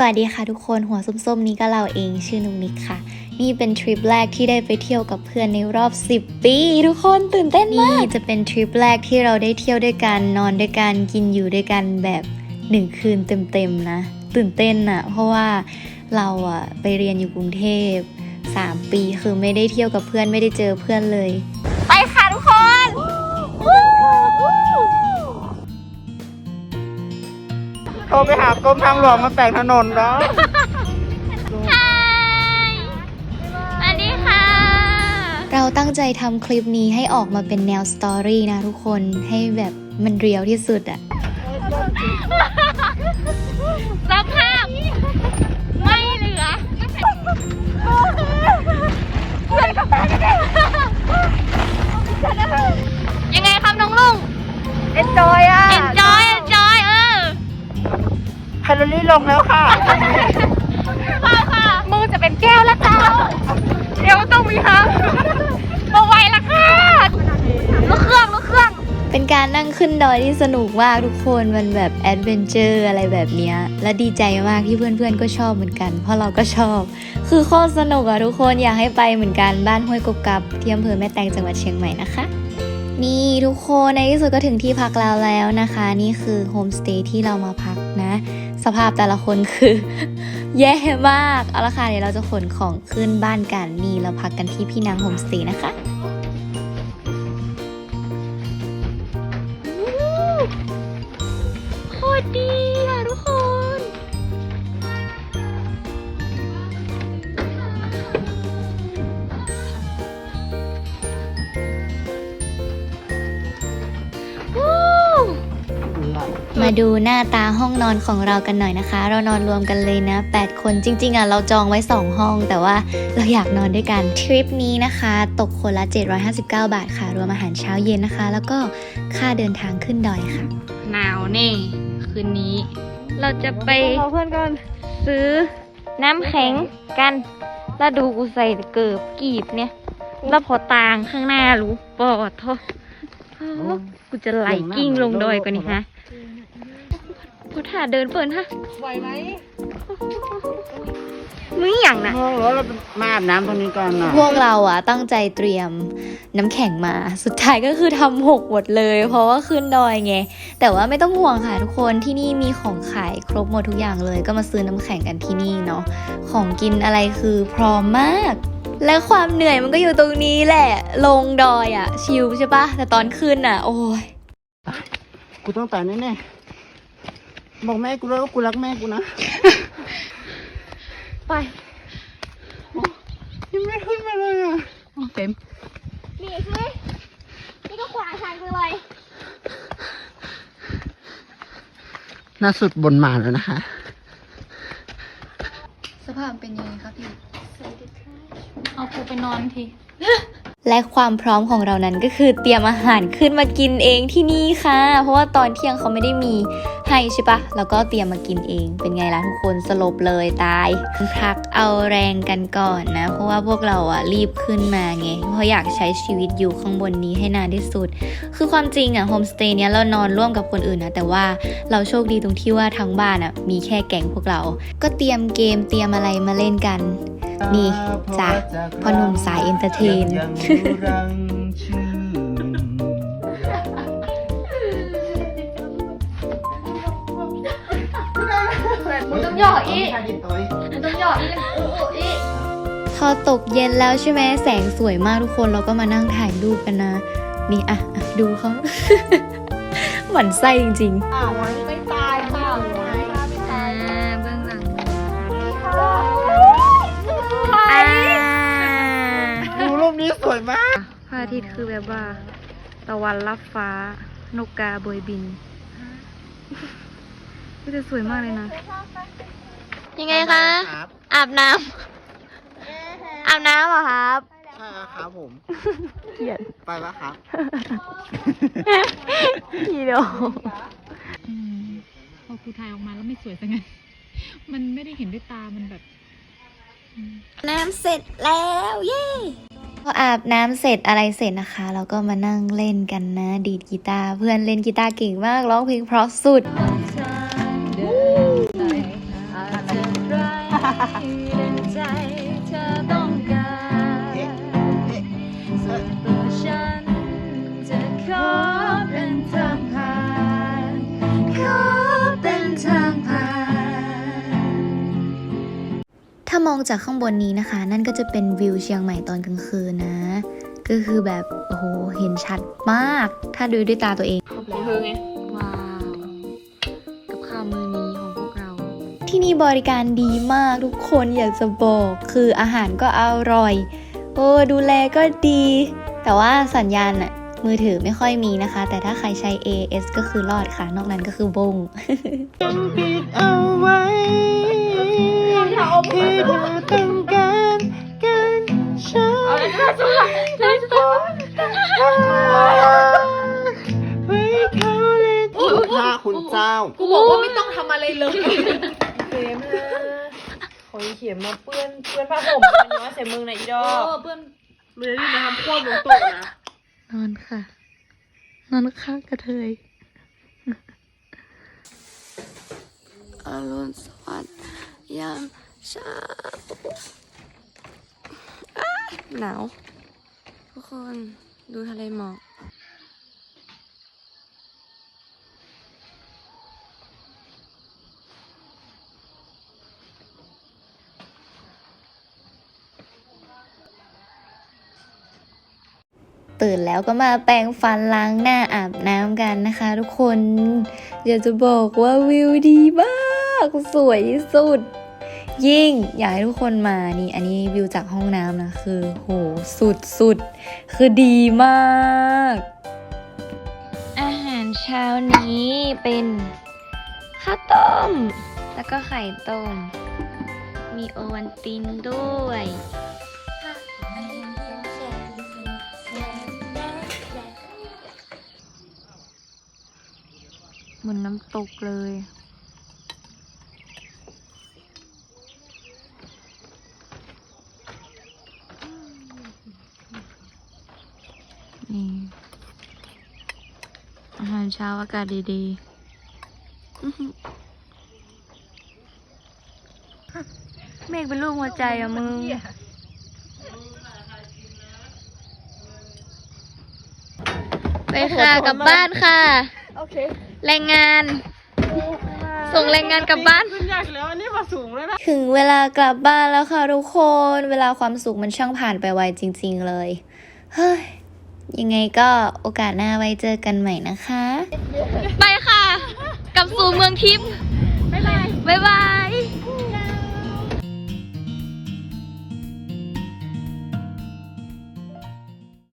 สวัสดีค่ะทุกคนหัวส้มๆนี้ก็เราเองชื่อนุนิกค่ะ นี่เป็นทริปแรกที่ได้ไปเที่ยวกับเพื่อนในรอบ 10 ปี ทุกคนตื่นเต้นมากนี่จะเป็นทริปแรกที่เราได้เที่ยวด้วยกันนอนด้วยกันกินอยู่ด้วยกันแบบหนึ่งคืนเต็มๆนะ ตื่นเต้นอะเพราะว่าเราอะไปเรียนอยู่กรุงเทพ3 ปีคือไม่ได้เที่ยวกับเพื่อนไม่ได้เจอเพื่อนเลย โทรไปหากรมทางหลวงมาแต่งถนนแล้วสวัสดีค่ะ เราตั้งใจทำคลิปนี้ให้ออกมาเป็นแนวสตอรี่นะทุกคนให้แบบมันเรียวที่สุดอะ การนั่งขึ้นดอยที่สนุกมากทุกคนมันแบบแอดเวนเจอร์อะไรแบบนี้และดีใจมากที่เพื่อนๆก็ชอบเหมือนกัน เพราะเราก็ชอบ คือโคตรสนุกอะทุกคนอยากให้ไปเหมือนกันบ้านห้วยกบกับที่อำเภอแม่แตงจังหวัดเชียงใหม่นะคะนี่ทุกคนในที่สุดก็ถึงที่พักเราแล้วนะคะ นี่คือโฮมสเตย์ที่เรามาพักนะ สภาพแต่ละคนคือ แย่มาก เอาละค่ะเดี๋ยวเราจะขนของขึ้นบ้านกันนี่เราพักกันที่พี่นางโฮมสเตย์นะคะ มาดูหน้าตาห้องนอนของเรากันหน่อยนะคะ เรานอนรวมกันเลยนะ 8 คนจริง ๆอะเราจองไว้ 2 ห้อง แต่ว่าเราอยากนอนด้วยกันทริปนี้นะคะ ตกคนละ 759 บาทค่ะ รวมอาหารเช้าเย็นนะคะ แล้วก็ค่าเดินทางขึ้นดอยค่ะ หนาวแน่คืนนี้ เราจะไปเอาเพื่อนกันซื้อน้ำแข็งกัน แล้วดูกูใส่เกิบกีบเนี่ย แล้วพอตางข้างหน้ารู้ปอดทอกูจะไหลกิ้งลงดอยกว่านี้ฮะ พอถ่าเดินเปิดฮะไหวไหมมึงอย่างนะโอ้โหเรามาอาบน้ำตรงนี้ก่อนนะพวกเราอะตั้งใจเตรียมน้ำแข็งมา สุดท้ายก็คือทำหกหมดเลย เพราะว่าขึ้นดอยไง แต่ว่าไม่ต้องห่วงค่ะทุกคนที่นี่มีของขายครบหมดทุกอย่างเลย ก็มาซื้อน้ำแข็งกันที่นี่เนาะ ของกินอะไรคือพร้อมมาก และความเหนื่อยมันก็อยู่ตรงนี้แหละ ลงดอยอะชิลใช่ปะแต่ตอนขึ้นอะโอ้ย กูต้องตายแน่ๆ บอกแม่กูแล้วว่ากูรักแม่กูนะ ไปยังไม่ขึ้นมาเลยอะเต็ม นี่สินี่ก็ขวางทางกูเลยน่าสุดบนมาแล้วนะคะ สภาพเป็นยังไงคะพี่ เอากูไปนอนที และความพร้อมของเรานั้นก็คือเตรียมอาหารขึ้นมากินเองที่นี่ค่ะ เพราะว่าตอนเที่ยงเขาไม่ได้มี ให้ใช่ปะแล้วก็เตรียมมากินเอง เป็นไงล่ะทุกคนสลบเลยตายพักเอาแรงกันก่อนนะ เพราะว่าพวกเราอะรีบขึ้นมาไง เพราะอยากใช้ชีวิตอยู่ข้างบนนี้ให้นานที่สุด คือความจริงอะโฮมสเตย์เนี้ยเรานอนร่วมกับคนอื่นนะแต่ว่าเราโชคดีตรงที่ว่าทั้งบ้านอะมีแค่แก๊งพวกเรา ก็เตรียมเกมเตรียมอะไรมาเล่นกัน นี่จ้ะพ่อหนุ่มสายเอนเตอร์เทน หยอกอีกมึงต้องหยอกอีกอู้อู้อีกพอตกเย็นแล้วใช่ไหมแสงสวยมากทุกคนเราก็มานั่งถ่ายรูปกันนะ นี่อะอะดูเขาหมั่นไส้จริงไม่ตายค่ะอ่าเบื้องหลังๆอ่าดูรูปนี้สวยมากพระอาทิตย์คือแบบว่าตะวันรับฟ้านกกาโบยบิน ก็จะสวยมากเลยนะ ยังไงคะ ครับ อาบน้ำอาบน้ำเหรอครับ ใช่ครับผม เกลียด ไปแล้วครับพี่เดียวอืมพอครูถ่ายออกมาแล้วไม่สวยสังงั้น มันไม่ได้เห็นด้วยตา มันแบบ น้ำเสร็จแล้วเย้พออาบน้ำเสร็จอะไรเสร็จนะคะ เราก็มานั่งเล่นกันนะ ดีดกีตาร์เพื่อนเล่นกีตาร์เก่งมากร้องเพลงเพราะสุด องจากข้างบนนี้นะคะ นั่นก็จะเป็นวิวเชียงใหม่ตอนกลางคืนนะ ก็คือแบบ โอ้โห เห็นชัดมาก ถ้าดูด้วยตาตัวเองคือไงว้าว กับข้าวมือนี้ของพวกเรา ที่นี่บริการดีมากทุกคนอยากจะบอก คืออาหารก็อร่อย โอ้ดูแลก็ดี แต่ว่าสัญญาณอะมือถือไม่ค่อยมีนะคะ แต่ถ้าใครใช้ AS ก็คือรอดค่ะ นอกนั้นก็คือบงยังปิดเอาไว้ ที่เธอต้องการกันฉันเอาแล้วจะสู้ไว้เขาเลยพระคุณเจ้า กูบอกว่าไม่ต้องทำอะไรเลยเข็มนะขอเข็มมาเปื้อนเปื้อนผ้าห่มมันย้อใส่มึงนอีดอเปื้อนเมลี่มาทำควบลงตัวนะนอนค่ะ นอนข้างกระเทยอรุณสวัสดิ์ ยามเช้าหนาว ทุกคนดูทะเลหมอกตื่นแล้วก็มาแปรงฟันล้างหน้าอาบน้ำกันนะคะ ทุกคนอยากจะบอกว่าวิวดีมาก สวยสุด ยิ่งอยากให้ทุกคนมานี่อันนี้วิวจากห้องน้ำนะ คือโหสุดสุดคือดีมาก อาหารเช้านี้เป็นข้าวต้ม แล้วก็ไข่ต้ม มีโอวันตินด้วยเหมือนน้ำตกเลย นี่ อาหารเช้าอากาศดีๆอื้อหือเมฆเป็นรูปหัวใจอะมึง ไปค่ะกลับบ้านค่ะ โอเค แรงงาน ส่งแรงงานกลับบ้านถึงเวลากลับบ้านแล้วค่ะทุกคน เวลาความสุขมันช่างผ่านไปไวจริง ๆ เลย เฮ้ย ยังไงก็โอกาสหน้าไว้เจอกันใหม่นะคะ ไปค่ะกลับสู่เมืองทิพย์บ๊ายบาย บ๊ายบาย